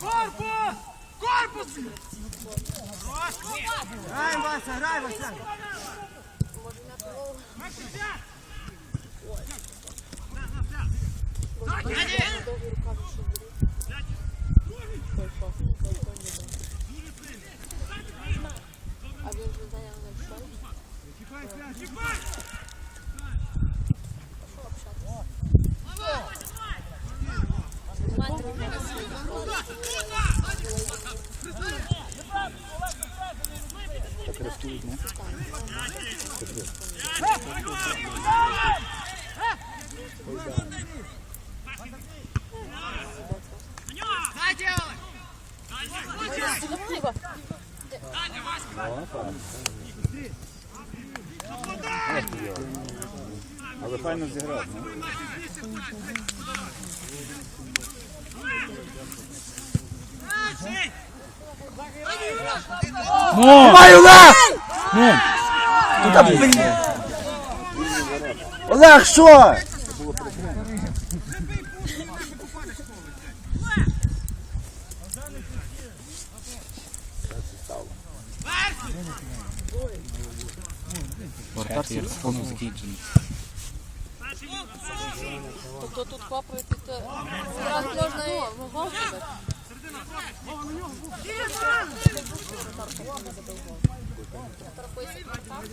Корпус! Корпус! Грай, Вася, грай, Вася! Довгі що? Так рисують, не? Але файно зіграв, ну. Давай, Олег! Ну, та, блін. Олег, що? Вратар повну закінчений. Тобто тут хлопають, то зразу можна і гол забити. Торпися, так?